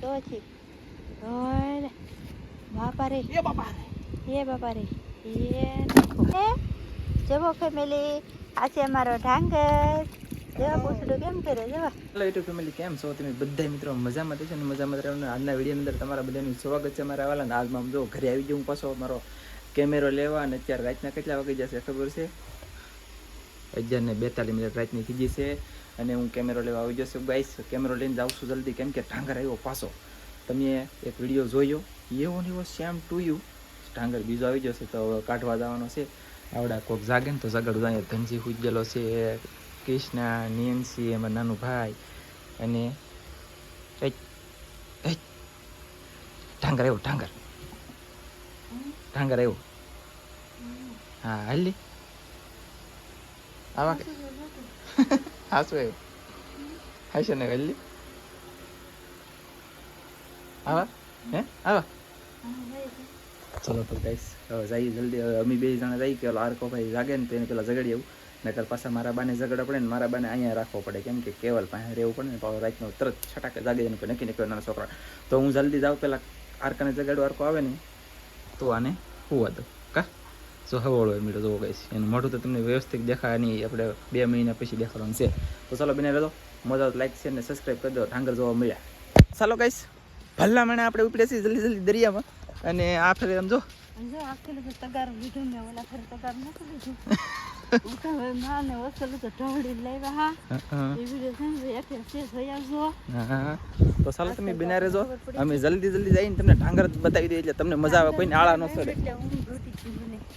સોચી ઓય બાપા રે એ બાપા એ બાપા રે એ જવો ફેમિલી આ છે અમારો ઢાંગર જેવા પૂછડું કેમ કરે જેવા હેલો યુટ્યુબ ફેમિલી કેમ છો તમે બધા મિત્રો મજામાં છે ને? મજામાં રહેવાનું. આજના વિડીયોની અંદર તમારા બધાનું સ્વાગત છે અમારા વાલા ને આજમાં જો ઘરે આવી ગયો હું પાછો મારો કેમેરો લેવા અને અત્યારે રાતના કેટલા વાગી જશે ખબર છે? અગિયાર ને બેતાલીસ મિનિટ રાતની થઈ છે અને હું કેમેરો લેવા આવી જશે ગાઈસ કેમેરો લઈને જાઉં છું જલ્દી, કેમ કે ઢાંગર આવ્યો પાછો. તમે એક વીડિયો જોયો? એવો ને એવો સેમ ટુ યુ ઢાંગર બીજો આવી જશે તો કાઢવા જવાનો છે. આવડા કોક જાગે ને તો જગાડું અહીંયા ધનજી હુજેલો છે, કૃષ્ણા નિયંસી એમાં નાનું ભાઈ અને. ઢાંગર આવ્યો, ઢાંગર. ઢાંગર આવ્યો. હા, હાલી કે હાસુ આવ્યો હાશે ને હાલી આવા? હે? આવા? ચલો તો ગાઈસ હવે જઈએ જલ્દી. હવે અમે બે જણા જઈએ કે આરકો ભાઈ જાગે ને તેને પેલા ઝઘડી આવું. નકર પાછા મારા બાને જગાડવા પડે ને મારા બાને અહીંયા રાખવો પડે. કેમ કે કેવલ પાસે રહેવું પડે ને પાછો રાતનો તરત છટાકે જાગે એને નક્કી નીકળ્યો નાના છોકરા તો હું જલ્દી જાઉં, પેલા આરકાને ઝઘડો આરકો આવે ને, તો આને હોવા દો કા જો હવાળો મીઠો જોવો કહીશ એનું મોઢું તો તમને વ્યવસ્થિત દેખાય નહીં આપણે બે મહિના પછી દેખાડવાનું છે. તો ચાલો બને રહેજો. મજા લાઈક છે ને સબસ્ક્રાઈબ કરી દો. ઠાંગર જોવા મળ્યા. ચાલો કહીશ ભલ્લા મને આપણે ઉપડે છે જલ્દી જલ્દી દરિયામાં. અને આ ફેરે આમ જો. તો ચાલો તમે બિના રહેજો. અમે જલ્દી જલ્દી જઈને તમને ઢાંગર બતાવી દઈએ એટલે તમને મજા આવે કોઈને આળા ન સડે.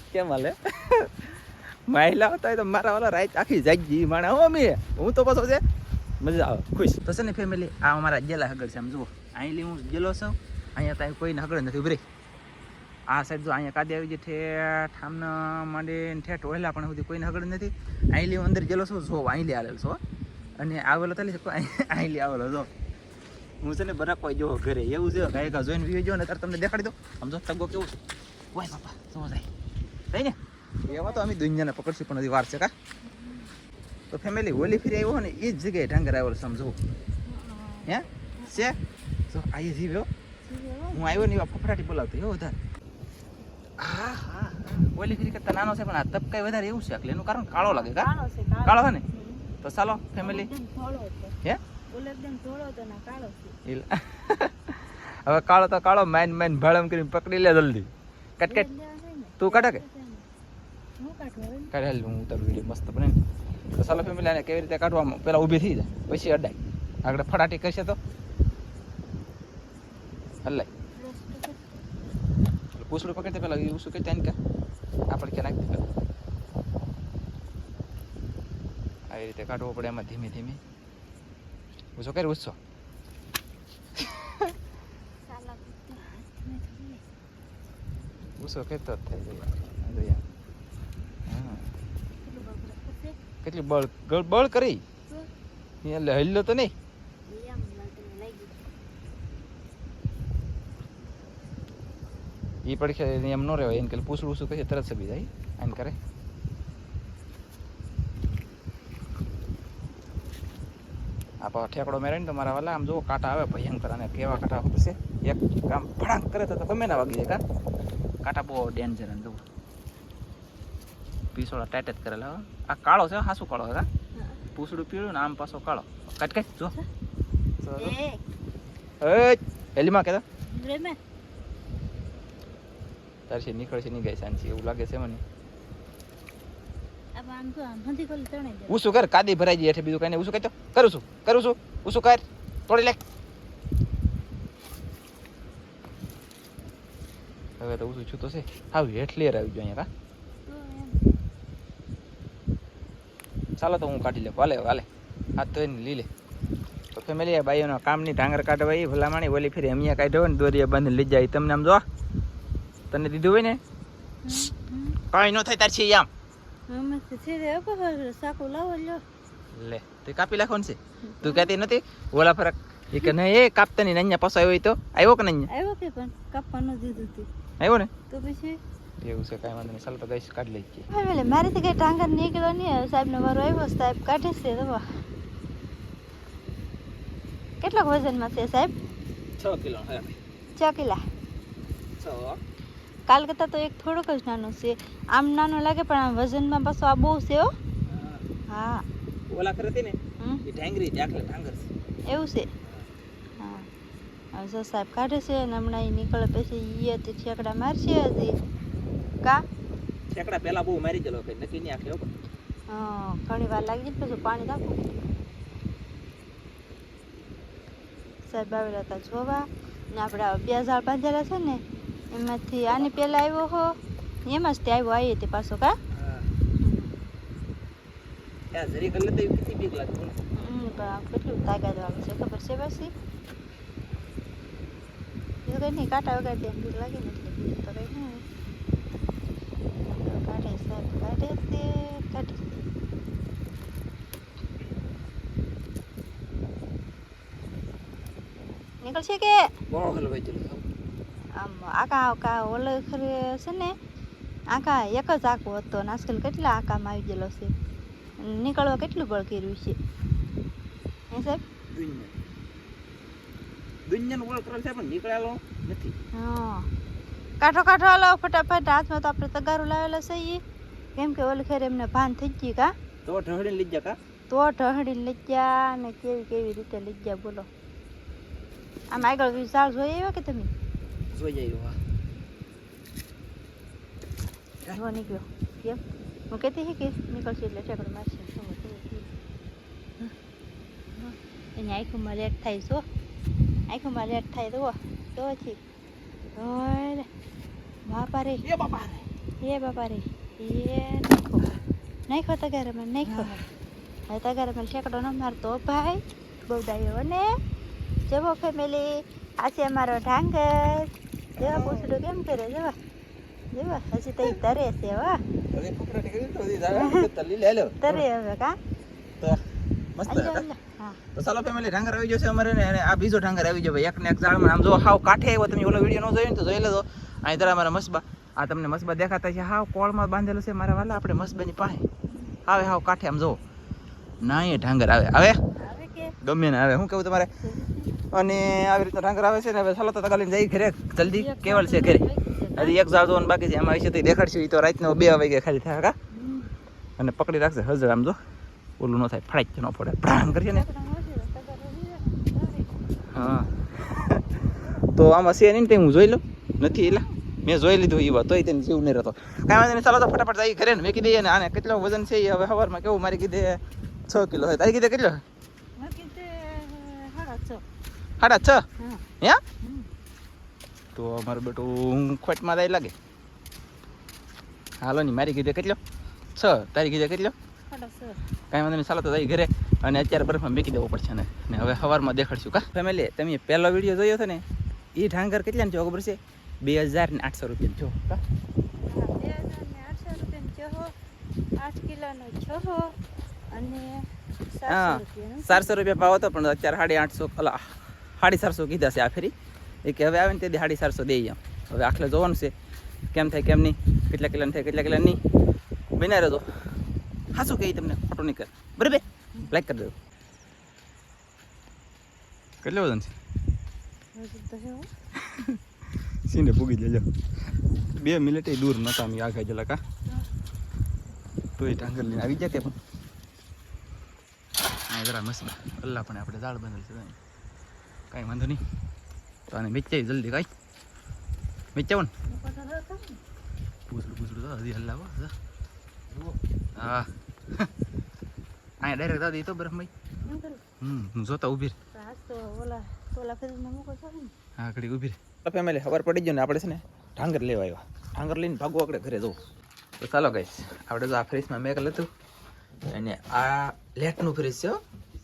હું કેમ હાલે? મહિલા હતા તો મારા વાળા રાઈટ આખી જાગી માણે હો મે હું તો પાછો છે. મજા આવે, ખુશ. તો છે ને ફેમિલી આ અમારા જેલા હગડ છે, આમ જુઓ. અહીં હું જેલો છું, અહીંયા ત્યાં કોઈને હગડ નથી ઉભરી આ સાઈડ જો અહીંયા કાદી આવી જાય ઠેઠ આમને માંડીને ઠેઠ ઓહેલા પણ સુધી કોઈને હગડ નથી. અહીં અંદર જેલો છું, જો અહીં આવેલો છો અને આવેલો તાલી છે અહીં આવેલો, જો. હું છે ને બરાક કોઈ જો ઘરે, એવું છે, ગાયકા જોઈને વી જો ને ત્યારે તમને દેખાડી દો આમ જો તગો કેવું છે. ઓય બાપા, શું થાય? થઈ ને એવા તો અમે દુનિયાને પકડશું પણ હજી વાર છે કા? તો ફેમિલી હોલી ફરી આવ્યો ને એ જ જગ્યાએ ઢાંગર આવ્યો સમજો હે? છે? તો આઈએ જીવ્યો હું. આવ્યો ને એવા ફફડાટી બોલાવતો એવો વધારે. હા હા હા. ઓલી ફરી કરતા નાનો છે પણ આ તપકાઈ વધારે એવું છે એટલે એનું કારણ કાળો લાગે કા? કાળો છે કાળો. ને? તો ચાલો ફેમિલી હે? હવે કાળો તો કાળો માઇન માઇન ભાળમ કરીને પકડી લે જલ્દી. Cut cut. લેવા જાય ને તું કટકે કાઢું હું તારું વીડિયો મસ્ત બને તો ચાલો ફેમિલી આને કેવી રીતે કાઢવામાં? પેલા ઊભી થઈ જાય પછી અડાય આગળ ફટાટી કરશે તો? હલાય પૂછડું પકડતે પેલા એવું શું કે ત્યાં કે આપણે ક્યાં નાખી દે આવી રીતે કાઢવો પડે એમાં ધીમે ધીમે. ઉછો કરી ઉછો. ઉછો કરતો થાય જાય. આ જોઈએ. હા કેટલું બગડે પછી કેટલી બળ બળ કરી? એટલે હલ્યો તો નહીં? એ પડખે એમ ન રહેવાય એને કે પૂછડું શું કહે તરત સબી જાય. એમ કરે. આ ઠેકડો મેરે ને તો મારા વાલા આમ જુઓ કાંટા આવે ભયંકર અને કેવા કાંટા પડશે એક કામ ભડાક કરે તો ગમે ના વાગી જાય કાંટા બહુ ડેન્જર અને જવું પીસોડા ટાઈટ જ કરેલા હો. આ કાળો છે હાસુ કાળો છે કા પૂછડું પીળું ને આમ પાછો કાળો. કાટ કાટ જો. હેલીમાં કેતા? તારથી નીકળશે નહીં ગઈ સાંજથી એવું લાગે છે મને. ઉસું કર કાદી ભરાઈ જઈએ બીજું કઈ નહીં. શું કહેતો કરું છું કરું છું. ઉસું કર. તોડી લે. હવે તો ઉસું છું તો છે. હેઠ લેર આવી ગયો અહીંયા તો એમ કા ચાલો તો હું કાઢી લે વાલે વાલે. હાથ તો એને લઈ લે. તો ફેમિલી ભાઈઓનો કામની ઢાંગર કાઢવા એ ભલામણી ઓલી ફેરી અમિયા કાઢ્યો હોય ને દોરીએ બંધ લઈ જાય. તમને આમ જો તને દીધું હોય ને? કાંઈ ન થાય તાર છે આમ. લે તે કાપી નાખવાનું છે. તું કહેતી નથી ઓલા ફરક. એ કે નહીં એ કાપતા નહીં અહીંયા પાછો આવ્યો હોય તો. આવ્યો કે નહીં આવ્યો કે પણ કાપવાનું દીધું આવ્યો ને? તો પછી? એવું છે કાંઈ વાંધો નહીં. ચાલો તો ગઈશ કાઢી લઈ જઈએ ફેમિલી મારીથી કંઈ ટાંગર નીકળ્યો નહીં હવે. મારો વારો આવ્યો સાહેબ કાઢે છે તો કેટલાક વજનમાં છે સાહેબ? છ કિલો છ કિલા. કાલ કરતાં તો એક થોડોક જ નાનો છે. આમ નાનો લાગે પણ આમ વજનમાં પાછો આ બહુ છે હો. હા. ઓલા ખરે હતી ને એ ઢાંગરી ડાકલે ઢાંગર છે. એવું છે? હા. હવે જો સાહેબ કાઢે છે અને હમણાં એ નીકળે પછી એ ઠેકડા મારશે હજી. કા? ઠેકડા પહેલા બહુ મારી ગયેલો કઈ નક્કી નહીં આખે હો. ઘણી વાર લાગી જાય પછી પાણી નાખું. સાહેબ આવેલા હતા જોવા. ને આપણા બે ઝાડ બાંધેલા છે ને એમાંથી આની પહેલા આવ્યો હો. એમાં જ તે આવ્યો આવીએ તે પાછો કા? જરી કરી લેતો કેટલી બીક કેટલું તાકાત વાળું છે ખબર છે પછી એ તો કઈ નહીં કાંટા વગાડી એમ બીક લાગે ને એટલે તો કંઈ નહીં કાઢે સાહેબ કાઢે છે કાઢે. નીકળશે કે આમ આકા આકા ઓલે છે ને આકા એક જ આખો હતો ને આજકાલ કેટલા આકામાં આવી ગયેલો છે નીકળવા કેટલું બળ કર્યું છે હે સાહેબ દુનિયા દુનિયાનું ઓળખ કરેલ છે પણ નીકળેલો નથી હા કાઠો કાઠો હાલો ફટાફટ હાથમાં તો આપણે તગારું લાવેલા છે ઈ કેમ કે ઓલી ખેર એમને ભાન થઈ ગઈ કા? તો ઢહડીને લઈ જા કા? તો ઢહડી લઈ ગયા ને કેવી કેવી રીતે લઈ જા બોલો. આમ આગળ વિશાળ જોઈ આવ્યા કે તમે? જોઈ આવ્યો હા. જો નીકળ્યો. કેમ? હું કહેતી હતી કે નીકળશે એટલે ચકડ મારશે. એની આંખોમાં લેટ થાય છો આંખોમાં લેટ થાય તો તો પછી. બાપા રે. એ બાપા રે. એ બાપા રે. એ નાખો નાખો તગારામાં નાખો હવે તગારામાં ઠેકડો ન મારતો ભાઈ બહુ ડાયો ને જવો ફેમિલી આ છે અમારો ઢાંગર જેવા પૂછડું કેમ કરે જેવા જેવા હજી તો ઈ તરે છે વા તરે હવે કા તો મસ્ત તો ચાલો ફેમિલી ઢાંગર આવી જશે અમારે ને અને આ બીજો ઢાંગર આવી ભાઈ એક ને એક ઝાડમાં આમ જો હાવ કાઠે આવ્યો તમે ઓલો વીડિયો ન જોયો ને તો જોઈ લેજો અહીં તારા અમારા મસબા આ તમને મસબા દેખાતા છે. હાવ કોળમાં બાંધેલો છે મારા વાલા. આપણે મસબાની પાસે. આવે હાવ કાંઠે આમ જો ના એ ઢાંગર આવે. આવે? ગમે ને આવે. શું કેવું તમારે? અને આવી રીતના ઢાંગર આવે છે ને હવે ચાલો તો તગાલીને જઈ ઘરે. જલ્દી. કેવલ છે ઘરે. હજી એક જાવ જોવાનું બાકી છે. એમાં વિશે તો દેખાડશું. એ તો રાતનો બે વાગે ખાલી થાય કા? અને પકડી રાખશે હજર આમ જો. ઓલું ન થાય. ફળાઈ ન પડે ભડાંગ કરીએ ને. હા. તો આમાં છે નહીં હું જોઈ લઉં. નથી એટલે મેં જોઈ લીધું એ વાત તોય તેને જીવ નહીં રહેતો. કાંઈ વાંધો નહીં ચાલો તો ફટાફટ જઈ ઘરે ને. મેં કીધી ને આને કેટલો વજન છે એ હવે સવારમાં કેવું? મારી કીધે છ કિલો હોય. તારી કીધે કેટલો. સાડા છ. હા. તો અમારું બેટું હું ખોટમાં જાય લાગે. હાલો ની મારી કીધે કેટલો? છ. તારી કીધે કેટલો. કાંઈ વાંધો નહીં ચાલો તો જઈ ઘરે. અને અત્યારે બરફમાં મેકી દેવો પડશે ને. ને હવે સવારમાં દેખાડશું કા? ફેમિલી તમે પહેલો વીડિયો જોયો હતો ને? એ ઢાંગર કેટલાનો છે ખબર છે? બે હજાર ને આઠસો રૂપિયા જો બે હજાર ને આઠસો રૂપિયાનો ચહો, આઠ કિલોનો છહો અને સાતસો રૂપિયા ભાવ હતો પણ અત્યારે સાડી આઠસો અલા સાડી ચારસો કીધા છે આ ફેરી. એ કે હવે આવે ને તેથી સાડી ચારસો દઈ એમ. હવે આખલે જોવાનું છે કેમ થાય કેમ નહીં કેટલા કિલોની થાય કેટલા કિલો નહીં. બન્યા રહેજો. હા શું કહી તમને ફોટો નહીં કર બરાબર? લાઈક કરી દેજો. કેટલો વજન છે? તો છે. સીને પૂગી જજો. બે મિનિટ દૂર નતા અમે આગળ જલા કા તો એ ટાંગર લઈને આવી જાય પણ? હા જરા મસ્ત. અલ્લાહ પણ આપણે ઝાડ બંધેલ છે. કાંઈ વાંધો નહીં. તો આને વેચાઈ જલ્દી કાંઈ વેચાવો ને. પૂછડું પૂછડું તો હજી હલ્લાવો હા અહીંયા ડાયરેક્ટ દાદી તો કરું. હમ હું જોતા ઊભી હા ઘડી ઊભી રહે. ફેમિલી ખબર પડી ગયો ને આપણે છે ને ઢાંગર લેવા આવ્યા. ઢાંગર લઈને ભાગો આપણે ઘરે જવું તો ચાલો ગઈશ આપણે તો આ ફ્રીજમાં મેકલ હતું. અને આ લેટનું ફ્રીજ છે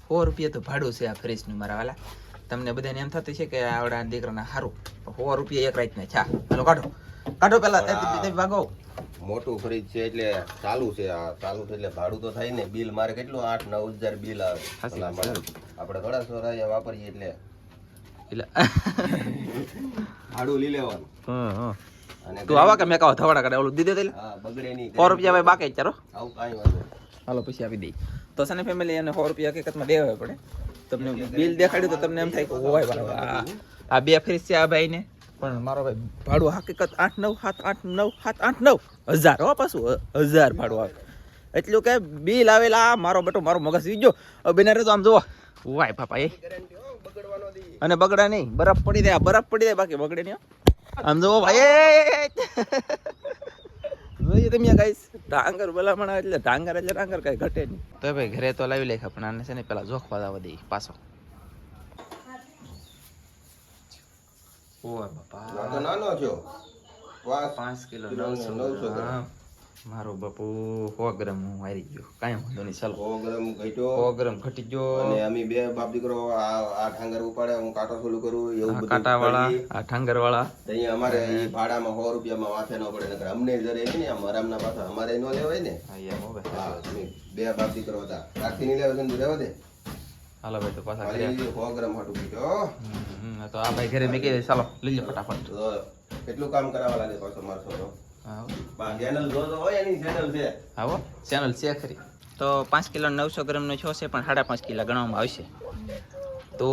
સો રૂપિયા તો ભાડું છે આ ફ્રીજનું મારા વાલા. તમને બધાને એમ થતું છે કે આવડા દીકરાના સારું સો રૂપિયા એક રાતના છા. ચાલો કાઢો. કાઢો પેલા ભાગો. મોટું ફ્રીજ છે એટલે ચાલુ છે. આ ચાલુ છે એટલે ભાડું તો થાય ને. બિલ મારે કેટલું? આઠ નવ હજાર બિલ આવે. આપણે ઘણા સોરાયા વાપરીએ એટલે એટલે આડું લઈ લેવાનું. હા હા તું આવા કે મેં કહો થવાડા કાઢે ઓલું દીધે એટલે બગડે નહીં. સો રૂપિયા ભાઈ બાકી ચારો ચાલો આવું કાંઈ વાંધો હાલો પછી આપી દઈ તો સને ફેમિલી એને સો રૂપિયા હકીકતમાં દેવા પડે. તમને બિલ દેખાડ્યું તો તમને એમ થાય કે હોય બરાબર આ આ બે ફ્રીજ છે આ ભાઈને. પણ મારો ભાઈ ભાડું હકીકત આઠ નવ સાત આઠ નવ સાત આઠ નવ. હજાર હો પાછું હજાર ભાડું આવે. એટલું કે બિલ આવેલા મારો બટો મારો મગજ વી ગયો તો આમ જોવો વાય પાપા એ. અને બગડા નહીં બરફ પડી જાય બરફ પડી જાય બાકી બગડે નહીં. આમ જુઓ ભાઈ જોઈએ તમે ગાઈસ ડાંગર ભલામણ એટલે ડાંગર એટલે ડાંગર કઈ ઘટે નહીં. તો ભાઈ ઘરે તો લાવી લે પણ આને છે ને પેલા જોખવા દાવા દે પાછો. ઓય બાપા. નાનો છો પાંચ પાંચ કિલો કિલો નવસો નવસો ગ્રામ. મારો બાપુ સો ગ્રામ હું હારી ગયો. કાંઈ વાંધો નહીં ચાલો. સો ગ્રામ સો ઘટ્યો. ગ્રામ ઘટી ગયો. અને અમે બે બાપ દીકરો આ ઠાંગર ઉપાડે હું કાંટો સોલું કરું એવું બધું કાંટા વાળા આ ઠાંગર વાળા અહીંયા અમારે ભાડામાં સો રૂપિયામાં વાંચે ન પડે નકર અમને જરે ને આમ આરામના પાછા અમારે ન લેવાય ને. હા બે બાપ દીકરો હતા. કાકથી નહીં લેવા છે ને રહેવા દે. હાલો ભાઈ તો પાછા ઘરે. ખાલી સો ગ્રામ હાટું પીધો હમ, તો આ ભાઈ ઘરે મેં કીધું ચાલો લઈ લો ફટાફટ. કેટલું કામ કરાવવા લાગે પાછો મારો છોકરો? હા ચેનલ જોતો હોય ચેનલ આવો ચેનલ છે ખરી. તો પાંચ કિલો નવસો ગ્રામનો છો છે પણ સાડા પાંચ કિલો ગણવામાં આવશે. તો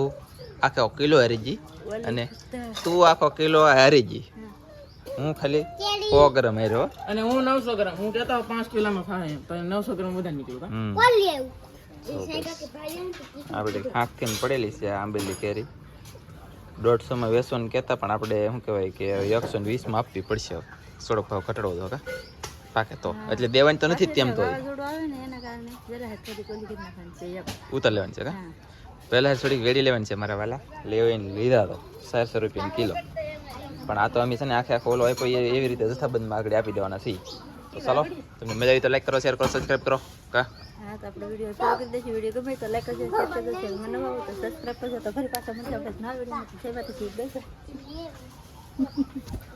આખો કિલો હરીજી અને તું આખો કિલો હરીજી. હું ખાલી સો ગ્રામ હાર્યો અને હું નવસો ગ્રામ હું કહેતા હોઉં પાંચ કિલોમાં થાય એમ તો નવસો ગ્રામ વધારે નીકળ્યું આપણે હમ. આપણે આંખથી પડેલી છે આંબેલી કેરી. દોઢસોમાં વેચવાનું કહેતા પણ આપણે શું કહેવાય કે એકસો ને વીસમાં આપવી પડશે. થોડોક ભાવ ઘટાડવો તો કા? પાકે તો. એટલે દેવાની તો નથી તેમ તો ઉતર લેવાની છે કા? પહેલા થોડીક વેડી લેવાની છે મારા વાલા. લેવાની લીધા તો ચારસો રૂપિયા કિલો. પણ આ તો અમે છે ને આખે આખો ઓલો આપ્યો એ એવી રીતે જથ્થાબંધમાં આગળ આપી દેવાના છીએ તો ચાલો તમને મજા આવી તો લાઈક કરો શેર કરો સબસ્ક્રાઈબ કરો કા? હા તો આપણે વીડિયો શેર કરી દઈશું. વીડિયો ગમે તો લાઈક કરજો શેર કરજો. ચેનલમાં મને હોય તો સબસ્ક્રાઈબ કરજો. તો ફરી પાછા મને આપણે નવા વીડિયો માતાજી. જય શ્રી કૃષ્ણ.